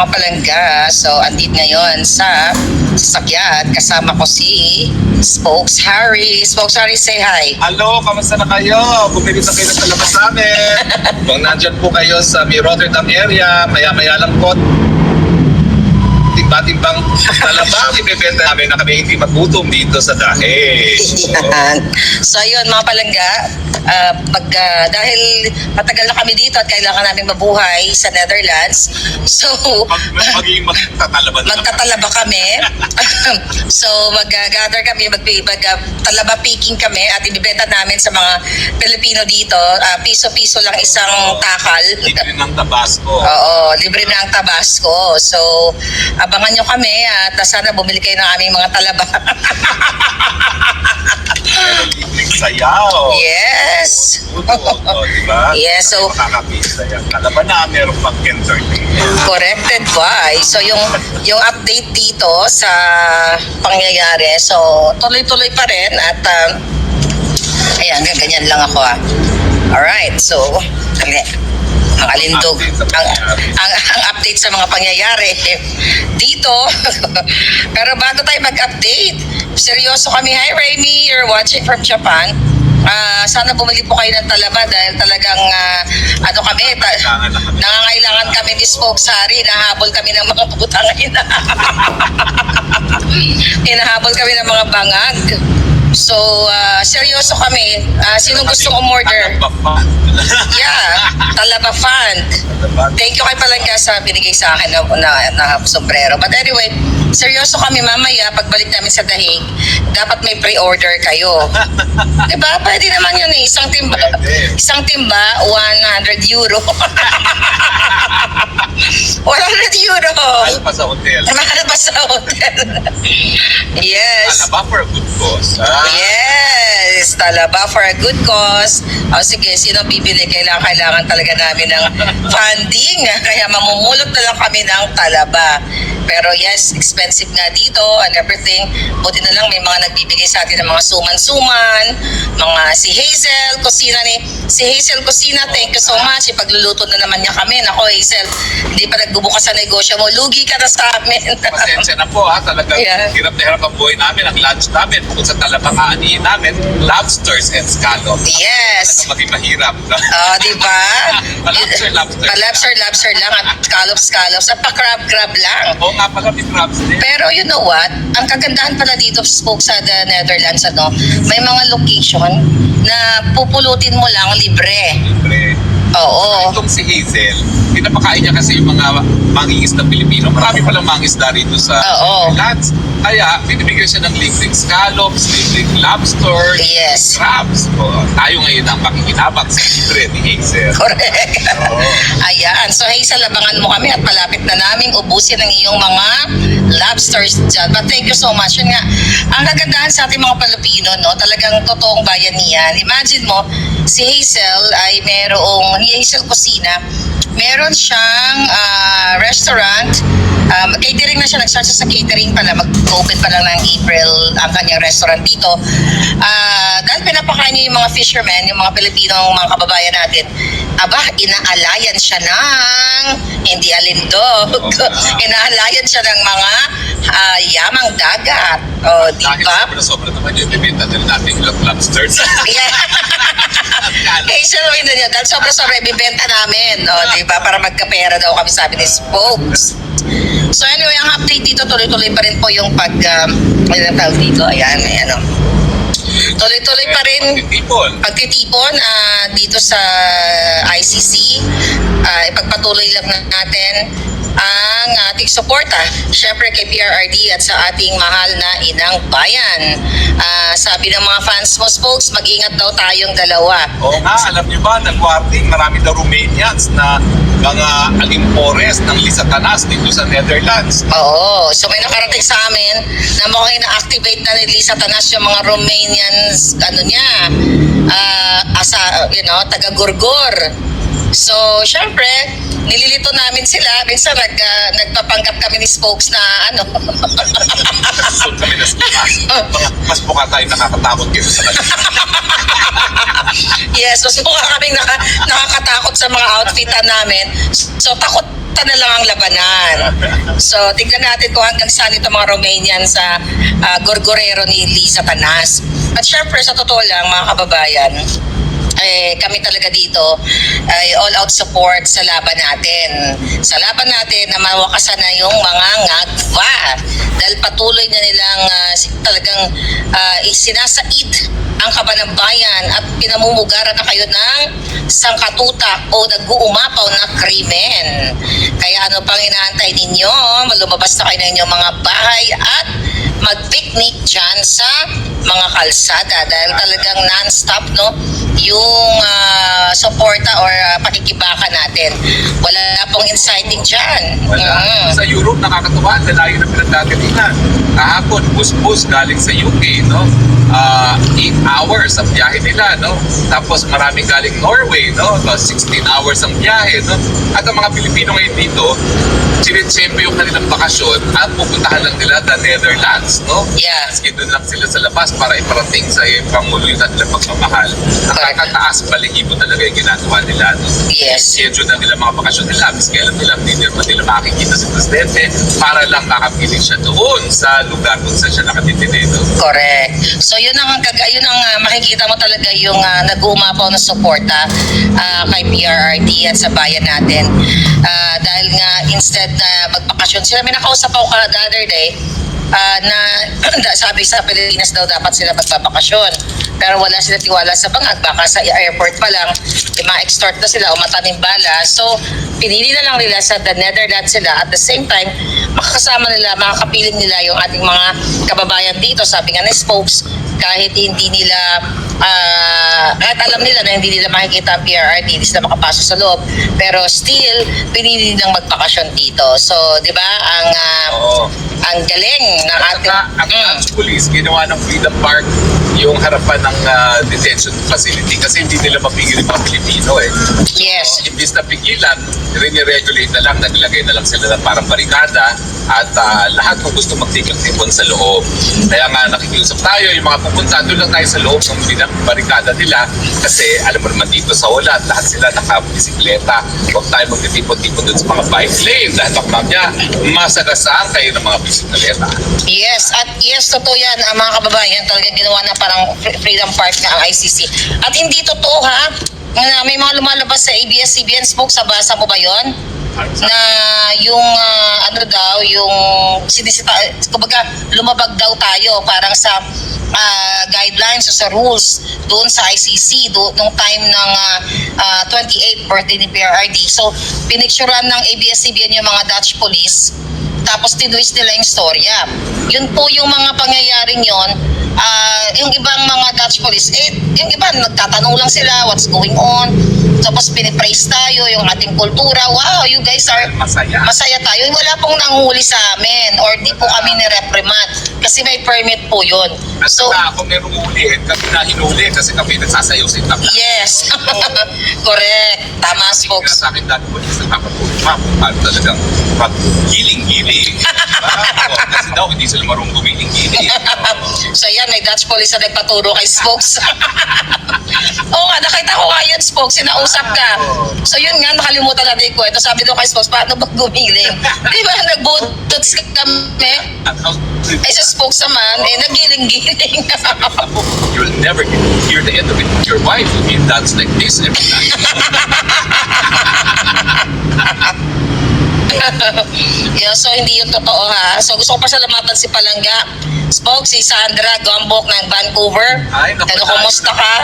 mga palangga. So, andit ngayon sa sasakyan. Kasama ko si Spokes Harry. Spokes Harry, say hi. Hello, kamusta na kayo? Bumili na kayo ng talabas namin. Kung nandyan po kayo sa may Rotterdam area, maya-maya lang po, timba-timbang talabang ibebenta namin na kami hindi magutom dito sa dahe. Yan. So, yun mga palangga. ah, pag, ah, dahil matagal na kami dito at kailangan namin mabuhay sa Netherlands. So, Mag, mag- magiging magtatalaban na naman. magtatalaba kami. so mag-gather kami, mag, mag talaba picking kami at ibibenta namin sa mga Pilipino dito. Ah, piso-piso lang isang takal. Libre ng Tabasco. Oo, libre na ang Tabasco. So, abangan nyo kami at sana bumili kayo ng aming mga talaba. Sayaw. yes! Puto, o, di ba? Yes, so- Makakapisa yan. Kalaban na, meron pang entertainment. Corrected by. So yung yung update dito sa pangyayari. So tuloy-tuloy pa rin at um, ayan, ganyan lang ako ah. Alright, so dali. Ang alindog. Ang, ang, ang update sa mga pangyayari dito. Pero bago tayo mag-update, seryoso kami. Hi, Raimi. You're watching from Japan. Ah, sana bumili po kayo ng talaba dahil talagang ah, ano kami, ta-. Nangangailangan kami ni Spokes Harry, nahabol kami ng mga putang ina. Hinahabol kami ng mga bangag. So, ah, seryoso kami. Ah, sinong gustong umorder? Pa. Yeah, Talaba Fund. Thank you kay Palangga sa binigay sa akin na, na, na sombrero. But anyway, seryoso kami mamaya pagbalik namin sa Dahig, dapat may pre-order kayo. diba? Pwede naman yun eh. Isang timba, isang timba, 100 euro. 100 euro. Mahal pa sa hotel. Mahal ba sa hotel? yes. Talaba for a good cause. Ah, Yes, talaba for a good cause. O sige, sino bibili? Kailangan, kailangan talaga namin ng funding. Kaya mamumulot na lang kami ng talaba. Pero yes, expensive nga dito and everything. Buti na lang may mga nagbibigay sa atin ng mga suman-suman. Mga si Hazel, kusina ni si Hazel Kusina, thank you so much. Ipagluluto na naman niya kami. Nako Hazel, hindi pa nagbubukas sa negosyo mo. Lugi ka na sa amin. Pasensya na po ha, talagang Yeah. hirap na hirap ang buhay namin. Ang lunch namin, bukod sa talabang aanihin namin, lobsters and scallops. yes. Talagang maging mahirap. Oh, di ba? Pa-lobster, lobster. Pa-lobster, lobster lang at scallops, scallops at pa-crab-crab lang. Oo nga pala, may crabs din. Pero you know what? Ang kagandahan pala dito spoke sa the Netherlands, ano, may mga location na pupulutin mo lang libre. Siyempre, Oo. itong si Hazel, pinapakain niya kasi yung mga mangingisda Pilipino. Marami palang mangingisda rito sa Oo. Netherlands. Kaya, binibigyan siya ng libreng scallops, libreng lobster, Yes. crabs. O, tayo ngayon ang makikinabang sa libre ni Hazel. Correct. Ayan. So, Hazel, abangan mo kami at malapit na naming ubusin ang iyong mga lobsters dyan. But thank you so much. Yun nga, ang kagandahan sa ating mga Pilipino, no, talagang totoong bayanihan. Imagine mo, si Hazel ay merong, ni Hazel Kusina, meron siyang ah, restaurant. Um, catering na siya, nag-start siya sa catering pala, mag-open pa lang ng April ang kanyang restaurant dito. Ah, dahil pinapakain niya yung mga fishermen, yung mga Pilipinong mga kababayan natin, aba, inaalayan siya ng, hindi alindog, inaalayan siya ng mga ah, yamang dagat. O, di Dahil ba? sobra-sobra naman yung bibenta din natin lobsters. Yeah. Eh, naman yun yun. Dahil sobra-sobra ibibenta namin. O, di ba? Para magkapera daw kami sabi ni Spokes. So anyway, ang update dito, tuloy-tuloy pa rin po yung pag, um, ano tawag dito? Ayan, ayan, o. Tuloy-tuloy pa rin Pagtitipon. pagtitipon ah, dito sa ICC. Ah, ipagpatuloy lang na natin ang ating suporta. Siyempre kay PRRD at sa ating mahal na inang bayan. Ah, sabi ng mga fans mo, spokes, mag-ingat daw tayong dalawa. Oo nga, alam niyo ba, nag-warning, marami daw Romanians na mga alimpores ng Lisatanas dito sa Netherlands. Oo. So may nakarating sa amin na mukhang ina-activate na ni Lisa Tanas yung mga Romanians, ano niya, ah, asa, you know, taga-gurgur. So, syempre, nililito namin sila. Minsan nag, ah, nagpapanggap kami ni spokes na ano. Kami na. Mga- Mas mukha tayo nakakatakot kaysa sa. Yes, mas mukha kaming naka, nakakatakot sa mga outfitan namin. So, takot na lang ang labanan. So, tingnan natin kung hanggang saan ito mga Romanian sa ah, gorgorero ni Lisa Tanas. At syempre, sa totoo lang, mga kababayan, eh, kami talaga dito ay all out support sa laban natin. Sa laban natin na mawakasan na yung mga ngagva. Dahil patuloy na nilang ah, si- talagang uh, sinasaid ang kabanambayan at pinamumugaran na kayo ng sangkatutak o nag-uumapaw na krimen. Kaya ano pang inaantay ninyo? Lumabas na kayo ng inyong mga bahay at mag-picnic dyan sa mga kalsada dahil talagang non-stop no yung ah, suporta or ah, pakikibaka natin. Wala pong inciting dyan. Wala. Mm. Sa Europe, nakakatuwa. Ang layo ng pinagdagalingan. Kahapon, bus-bus galing sa UK, no? Ah, 8 hours ang biyahe nila, no? Tapos maraming galing Norway, no? About 16 hours ang biyahe, no? At ang mga Pilipino ngayon dito, sinitsempo yung kanilang bakasyon at pupuntahan lang nila the Netherlands, no? Yeah. Maski doon lang sila sa labas para iparating sa Pangulo yung kanilang pagmamahal. Nakakataas balihibo talaga yung ginagawa nila, no? Yes. schedule na nila mga bakasyon nila. Miski alam nila, hindi nila nila makikita si Presidente para lang makapiling siya doon sa lugar kung saan siya nakatitili. No? Correct. So yun ang yun ang ah, makikita mo talaga yung uh, nag-uumapaw na suporta ah, kay PRRD at sa bayan natin. Ah, dahil nga instead na magbakasyon sila, may nakausap ako the other day ah, na sabi sa Pilipinas daw dapat sila magbabakasyon. Pero wala sila tiwala sa bangag. Baka sa airport pa lang, ma-extort na sila o matanim bala. So, pinili na lang nila sa the Netherlands sila. At the same time, makakasama nila, makakapiling nila yung ating mga kababayan dito. Sabi nga ni Spokes, kahit hindi nila ah kahit alam nila na hindi nila makikita ang PRRD, hindi sila makapasok sa loob. Pero still, pinili nilang magbakasyon dito. So, di ba, ang Oo. ang galing ng At ating... saka, ang Mm. Dutch police, ginawa ng Freedom Park yung harapan ng ah, detention facility kasi hindi nila mapigil yung mga Pilipino eh. Yes. Imbis na pigilan, rini-regulate na lang, naglagay na lang sila ng parang barikada at ah, lahat kung gusto magtikang-tipon sa loob. Kaya nga nakikiusap tayo, yung mga pupunta, doon lang tayo sa loob ng barikada nila kasi alam mo naman dito sa Holland, lahat sila nakabisikleta. Huwag tayo magtitipon-tipon doon sa mga bike lane dahil baka mamaya masagasaan kayo ng mga bisikleta. Yes, at yes, totoo yan. Ang mga kababayan talagang ginawa na parang Fre- Freedom Park na ang ICC. At hindi totoo ha, na may mga lumalabas sa ABS-CBN spoke sa basa mo ba yon? na yung ah, ano daw, yung sinisita, kumbaga lumabag daw tayo parang sa ah, guidelines o sa rules doon sa ICC do, nung time ng ah, ah, 28 birthday ni PRRD. So, pinicturean ng ABS-CBN yung mga Dutch police tapos tinwist nila yung storya. Yun po yung mga pangyayaring yon. Ah, yung ibang mga Dutch police, eh, yung iba nagtatanong lang sila what's going on. Tapos pinipraise tayo yung ating kultura. Wow, you guys are Masaya. masaya tayo. Wala pong nanghuli sa amin or di po kami ni-reprimand kasi may permit po yun. At So, saka kung merong huli, kami na hinuli kasi kami nagsasayaw sa itak. yes. Correct. Tama, folks. sa akin dati po, nakatulog pa kung paano talagang pag-giling-giling. Oo, Kasi daw, hindi sila marunong gumiling-giling. So yan, may Dutch police na nagpaturo kay Spokes. Oo nga, nakita ko nga yun, Spokes, sinausap ka. So yun nga, nakalimutan natin yung kwento. Sabi doon kay Spokes, paano ba gumiling? Di ba, nagbutots kami? Ay sa Spokes naman, eh, nagiling-giling. You'll never hear the end of it. Your wife will be dance like this every night. yeah, so hindi yun totoo ha. So gusto ko pasalamatan si Palangga. Spokes, si Sandra Gambok ng Vancouver. Ay, naku, Ano, kumusta ka?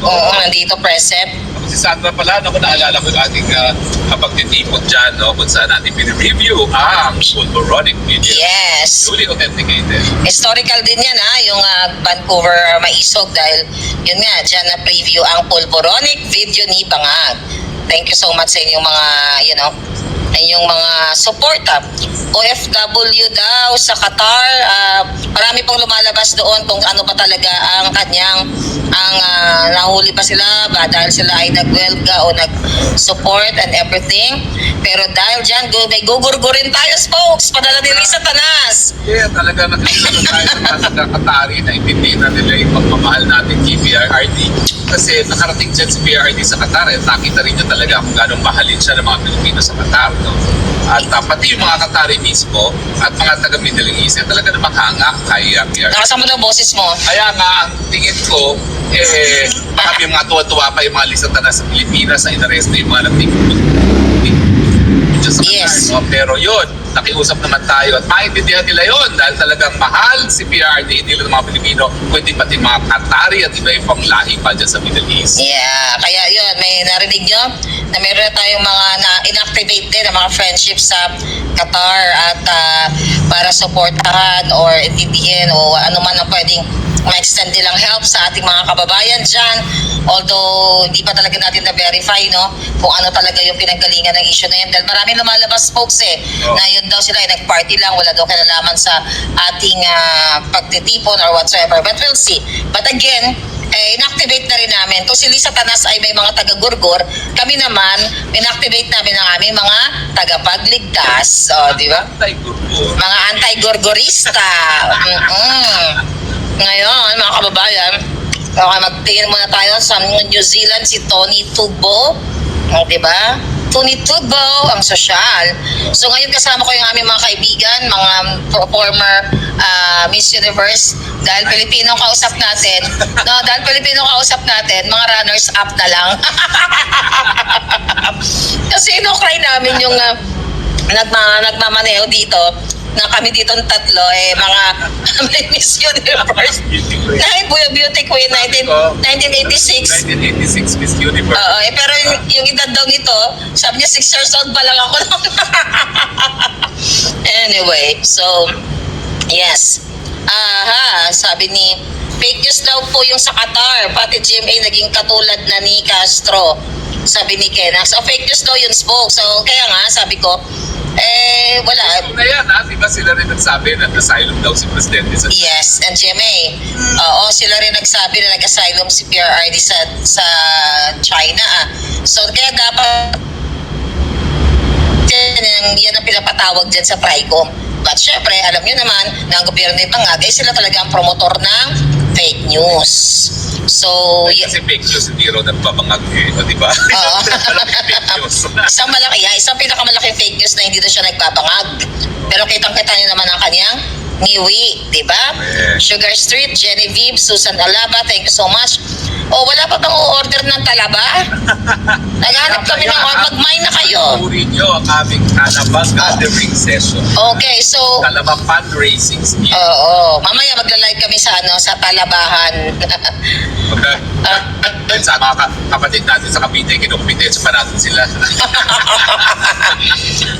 Oo, nandito present. Ako si Sandra pala, naku, naalala ko yung ating uh, kapagtitipot dyan, no? Kung saan natin pinireview ang Pulboronic video. Yes. Duly authenticated. Historical din yan ha, yung ah, Vancouver Maisog dahil yun nga, dyan na preview ang pulboronic video ni Bangag. Thank you so much sa inyong mga, you know, inyong mga suporta. OFW daw sa Qatar, ah, marami pong lumalabas doon kung ano ba talaga ang kanyang, ang ah, nahuli ba sila ba dahil sila ay nagwelga o nag-support and everything. Pero dahil dyan, gu- may gugurgurin tayo, folks. Padala ni Risa Tanas. Yeah, talaga nakikita na tayo sa mga Qatari na intindihin na nila yung pagmamahal natin PRRD. Kasi nakarating dyan si PRD sa Qatar at nakita rin niya talaga kung gano'ng mahalin siya ng mga Pilipino sa Qatar. No? At uh, pati yung mga Qatari mismo at mga taga Middle East, eh, talaga namang hanga kay uh, PRD. Nakasama ng boses mo. Kaya nga, ang tingin ko, eh, baka may mga tuwa-tuwa pa yung mga lisata na sa Pilipinas na inaresto yung mga nagtingin sa Yes. no? Pero yun, nakiusap naman tayo at maintindihan nila yun dahil talagang mahal si PRD, hindi lang ng mga Pilipino, kundi pati mga Qatari at iba-ibang lahi pa dyan sa Middle East. Yeah, kaya yun, may narinig nyo na meron na tayong mga na-inactivate din ng mga friendships sa Qatar at ah, para supportahan or intindihin o ano man ang pwedeng ma-extend nilang help sa ating mga kababayan dyan. Although, hindi pa talaga natin na-verify, no? Kung ano talaga yung pinanggalingan ng issue na yun. Dahil marami lumalabas folks eh, Oh. na yun daw sila ay nag-party lang, wala daw kinalaman sa ating ah, pagtitipon or whatsoever. But we'll see. But again, eh, inactivate na rin namin. Kung si Lisa Tanas ay may mga taga-gurgur, kami naman, inactivate namin ang aming mga tagapagligtas. O, di ba? Anti-gurgur. Mga anti-gurgurista. Mm-mm. Ngayon, mga kababayan, okay, magtingin muna tayo sa New Zealand si Tony Tubo. O, di ba? Tony Tubo, ang sosyal. So ngayon kasama ko yung aming mga kaibigan, mga former ah, Miss Universe. Dahil Pilipino kausap natin. No, dahil Pilipino kausap natin, mga runners up na lang. Kasi inukray namin yung ah, nagma, nagmamaneho dito na kami dito tatlo eh mga may Miss Universe. Dahil Buya Beauty Queen 19, 1986. 1986 Miss Universe. Oo, eh, pero yung, yung edad daw nito, sabi niya 6 years old pa lang ako. anyway, so, yes. Aha, sabi ni, fake news daw po yung sa Qatar, pati GMA naging katulad na ni Castro. Sabi ni Kena. So, fake news daw yun, spoke. So, kaya nga, sabi ko, eh, wala. Ano na yan ha? Di ba sila rin nagsabi na asylum daw si Presidente sa Yes, and GMA. Oo, sila rin nagsabi na nag-asylum si PRRD sa sa China. ah. So kaya dapat yan, yan ang pinapatawag dyan sa TRICOM. But syempre, alam nyo naman na ang gobyerno ng Bangag ay sila talaga ang promotor ng fake news. So, y- Kasi fake news, hindi raw nagbabangag eh. O, di ba? Oo. Malaking fake news. isang malaki, yan, isang pinakamalaking fake news na hindi na siya nagbabangag. Pero kitang-kita nyo naman ang kanyang ngiwi, di ba? Sugar Street, Genevieve, Susan Alaba, thank you so much. O, wala pa bang order ng talaba? Naghanap kami ng mag-mine na kayo. Puri nyo ang aming Talabang gathering session. Okay, so, Talabang fundraising scheme. oo, mamaya magla-live kami sa ano, sa talabahan. Okay. Dahil sa mga ka- kapatid natin sa Cavite, kinukumpetensya pa natin sila.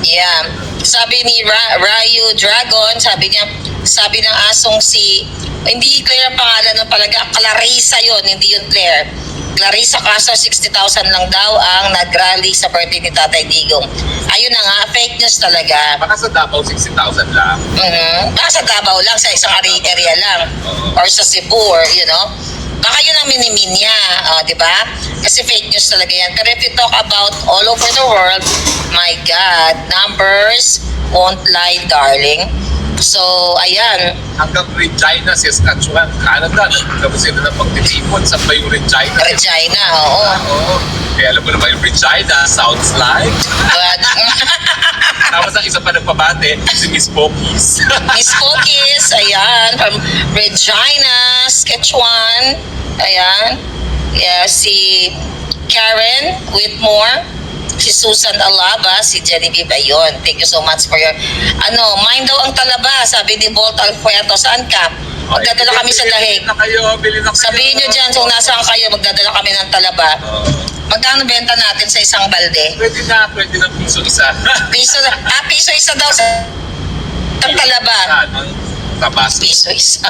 Yeah. Sabi ni Ra- Ryu Dragon, sabi niya, sabi ng asong si, hindi Claire ang pangalan ng palaga, Clarissa yon hindi yun Claire. Clarissa kaso 60,000 lang daw ang nag-rally sa birthday ni Tatay Digong. Ayun na nga, fake news talaga. Baka sa Davao, 60,000 lang. Mhm. Baka sa Davao lang, sa isang area lang. Oo. Or sa Cebu, or you know. Baka yun ang minimin niya, oh, di ba? Kasi fake news talaga yan. Pero if you talk about all over the world, my God, numbers won't lie, darling. So, ayan. Hanggang Regina, Saskatchewan, Canada, nagkakaroon sila ng pagtitipon sa may Regina. Regina, oo. Oo. Kaya alam mo naman yung Regina, sounds like. But, Tapos ang isa pa nagpabate, si Miss Pokies. Miss Cookies, ayan, from Regina, Saskatchewan, ayan. Yeah, si Karen Whitmore, si Susan Alaba, si Genevieve Ayon. Thank you so much for your, ano, mine daw ang talaba, sabi ni Bolt Alfuerto, saan ka? Magdadala kami sa lahig. Na kayo, bili na kayo. Sabihin nyo dyan, kung nasaan kayo, magdadala kami ng talaba. Magkano benta natin sa isang balde? Pwede na, pwede na piso isa. Piso, ah, piso isa daw sa talaba. Tabas? Piso isa.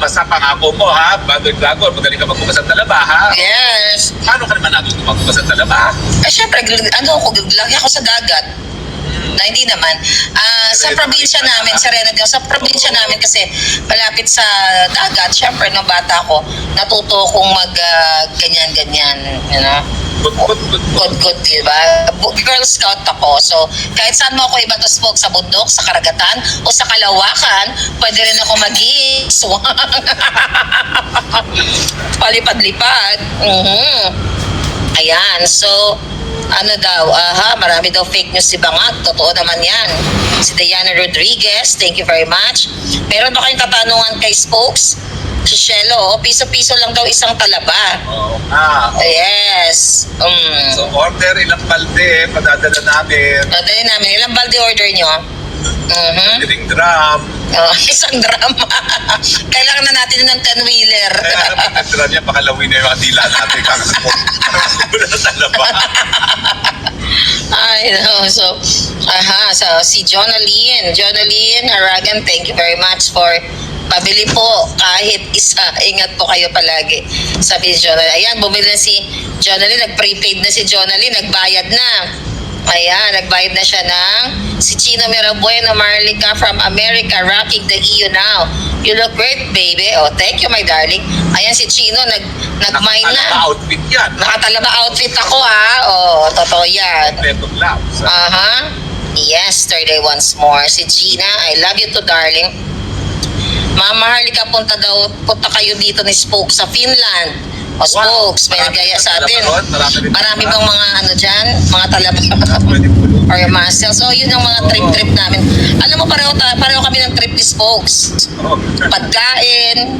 Basta pangako mo ha, Dragon, magaling ka magbukas ng talaba ha. yes. Paano ka naman natuto magbukas ng talaba? Eh, syempre, ano ako, lagi ako sa dagat. Na hindi naman. Ah, sa probinsya namin, sa Renadeo, sa probinsya namin kasi malapit sa dagat, syempre, nung bata ko, natuto kong mag ah, ganyan-ganyan, you know. Good, good, good, good. good, di ba? Girl Scout ako. So, kahit saan mo ako iba to smoke, sa bundok, sa karagatan, o sa kalawakan, pwede rin ako mag-iiswang. Palipad-lipad. Mhm. Ayan, so, ano daw, aha, marami daw fake news si Bangag. Totoo naman yan. Si Diana Rodriguez, thank you very much. Meron ba kayong katanungan kay Spokes? Si Shelo, oh, piso-piso lang daw isang talaba. Oo nga. Yes. Um, So, order ilang balde, padadala namin. Dadali namin. Ilang balde order nyo? Mhm. Diring drum. Oh, isang drama. Kailangan na natin ng 10-wheeler. Kaya naman, yung drum niya, pakalawin na yung mga dila natin. Kakasapot. Wala na talaba. I know. So, aha. So, si Jonaline. Jonaline Haragan, thank you very much for pabili po kahit isa. Ingat po kayo palagi. Sabi ni Jonaline. Ayan, bumili na si Jonaline. Nag-prepaid na si Jonaline. Nagbayad na. Ayan, nagbayad na siya ng si Chino Mirabueno Marlica from America rocking the EU now. You look great, baby. Oh, thank you, my darling. Ayan si Chino, nag, nag-mine na. outfit yan. Nakatalaba outfit ako ha. Oh, totoo yan. Kompletong labs. Aha. Yesterday once more. Si Gina, I love you to darling. Mama Harlika, punta daw, punta kayo dito ni Spoke sa Finland. O Spokes, may nagaya sa atin. marami bang mga ano dyan? Mga talaba or muscle. So, yun ang mga trip-trip namin. Alam mo, pareho, pareho kami ng trip ni Spokes. Pagkain,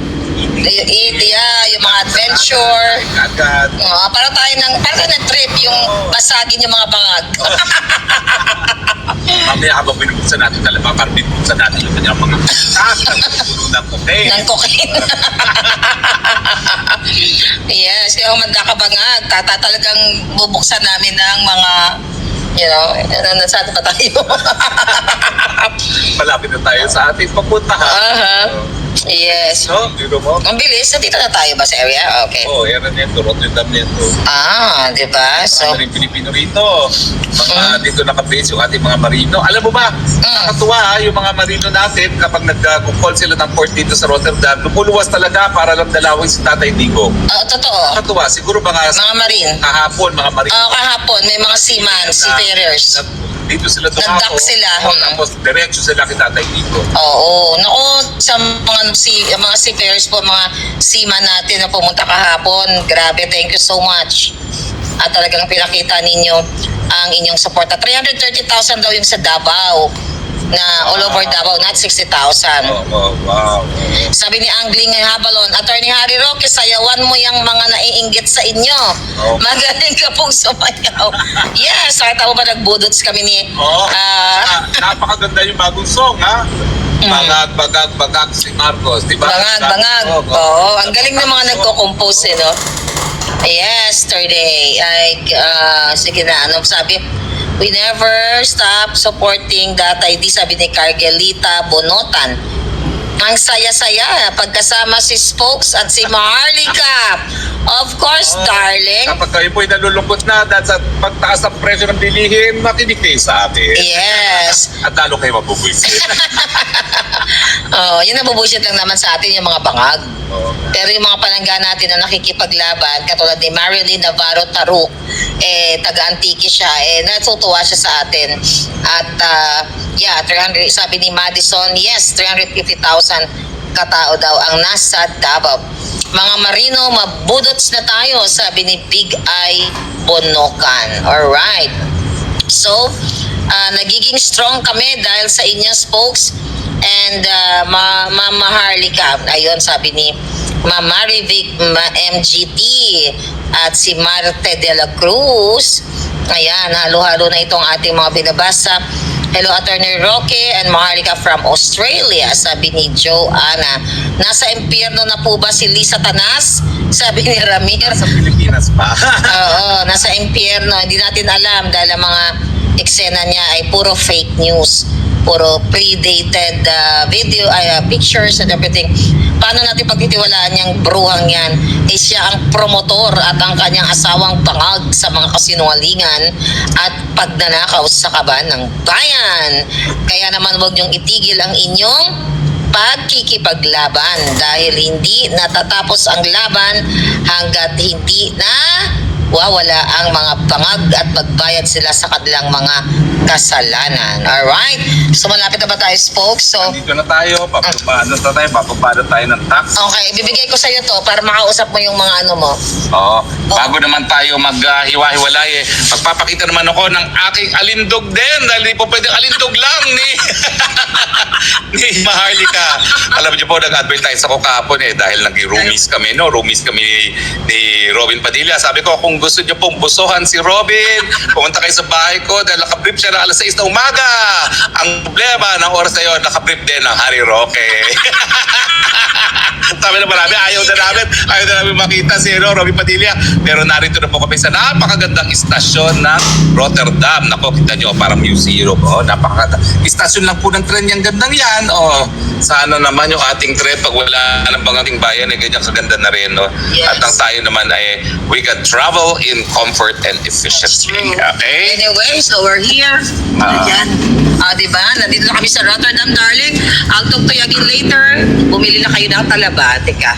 eat, yeah, yung mga adventure. Agad. Oo, para tayo ng, para tayo ng trip, yung basagin yung mga bangag. Mamaya habang binubuksan natin talaba, parang binubuksan natin yung kanyang mga tas na puno ng cocaine. ng cocaine. yes, kaya kung magkakabangag, tata talagang bubuksan namin ng mga, you know, ano, saan pa tayo? Malapit na tayo sa ating papuntahan. Aha. Yes. So, dito mo. Ang bilis, nandito na tayo ba sa area? Okay. Oh, yan na nito, Rotterdam nito. Ah, di ba? So, Marami rin Pilipino rito. Mga dito nakabase yung ating mga marino. Alam mo ba, nakatuwa ha, yung mga marino natin kapag nag-call sila ng port dito sa Rotterdam, lumuluwas talaga para lang dalawin si Tatay Digo. oh, totoo. Nakatuwa, siguro mga Mga marine. kahapon, mga marino. Oh, kahapon, may mga seaman, seafarers. na- dito sila dumako. sila, Oh. Tapos diretso sila kay Tatay Digo. Oo. Naku, sa mga si mga seafarers po, mga seaman natin na pumunta kahapon. Grabe, thank you so much. At talagang pinakita ninyo ang inyong suporta. 330,000 daw yung sa Davao na all over Davao, not 60,000. Oh, oh, wow. Sabi ni Angling Habalon, Attorney Harry Roque, sayawan mo yung mga naiinggit sa inyo. Oh. Magaling ka pong sumayaw. yes, nakita mo ba nagbudots kami ni... Oh, ah, napakaganda yung bagong song, ha? Bangag, bagag, bagag si Marcos, di ba? Bangag, bangag. Oh, Oo, ang galing ng mga nagko-compose eh, no? Yesterday, ay, ah, sige na, ano sabi? We never stop supporting that ID, sabi ni Cargelita Bonotan. Ang saya-saya pagkasama si Spokes at si Maharlika. Of course, Oh. darling. Kapag kayo po'y nalulungkot na dahil sa pagtaas ng presyo ng bilihin, makinig kayo sa atin. Yes. At lalo kayo mabubuisit. Oh, yun nabubusit lang naman sa atin yung mga bangag. Pero yung mga palangga natin na nakikipaglaban, katulad ni Marilyn Navarro Taruk, eh, taga-antiki siya, eh, natutuwa siya sa atin. At, ah, yeah, 300, sabi ni Madison, yes, 350,000 katao daw ang nasa Davao. Mga marino, mabudots na tayo, sabi ni Big Eye Bonokan. Alright. So, ah, nagiging strong kami dahil sa inyong spokes and uh, ma Mama Harlika. Ayun, sabi ni Mama Marivic Ma- MGT at si Marte de la Cruz. Ayan, halo-halo na itong ating mga binabasa. Hello, Attorney Roque and Maharlika from Australia, sabi ni Joanna. Nasa impyerno na po ba si Lisa Tanas? Sabi ni Ramir. Sa Pilipinas pa. Oo, nasa impyerno. Hindi natin alam dahil ang mga eksena niya ay puro fake news. Puro predated uh, video, uh, pictures and everything. Paano natin pagtitiwalaan yung bruhang yan? Eh siya ang promotor at ang kanyang asawang bangag sa mga kasinungalingan at pagnanakaw sa kaban ng bayan. Kaya naman huwag niyong itigil ang inyong pagkikipaglaban dahil hindi natatapos ang laban hanggat hindi na wawala ang mga bangag at magbayad sila sa kanilang mga kasalanan. Alright? So malapit na ba tayo, folks? So, Dito na tayo, papapa, ano na tayo, papapado tayo ng tax. okay, ibibigay ko sa iyo to para makausap mo yung mga ano mo. Oo. Bago naman tayo maghiwa-hiwalay eh, magpapakita naman ako ng aking alindog din dahil di po pwedeng alindog lang ni ni Maharlika. Alam niyo po, nag-advertise ako kahapon eh dahil nag-roomies kami, no? Roomies kami ni, ni Robin Padilla. Sabi ko, kung gusto niyo pong busuhan si Robin, pumunta kayo sa bahay ko dahil nakabrief siya ng alas 6 na umaga. Ang problema ng oras na yun, nakabrief din ng Harry Roque. Sabi na marami, ayaw na namin, ayaw na namin makita si no, Robby Padilla. Pero narito na po kami sa napakagandang istasyon ng Rotterdam. Nako, kita nyo, parang museum. Oh, napakaganda. Istasyon lang po ng tren yung gandang yan. Oh, sana naman yung ating tren pag wala ng bangating bayan, eh, ganyan kaganda na rin. No? Yes. At ang tayo naman ay we can travel in comfort and efficiency. Okay? Anyway, so we're here. Ah. Ayan. Ah, di ba? Nandito na kami sa Rotterdam, darling. I'll talk to you again later. Bumili na kayo ng talaba. Teka.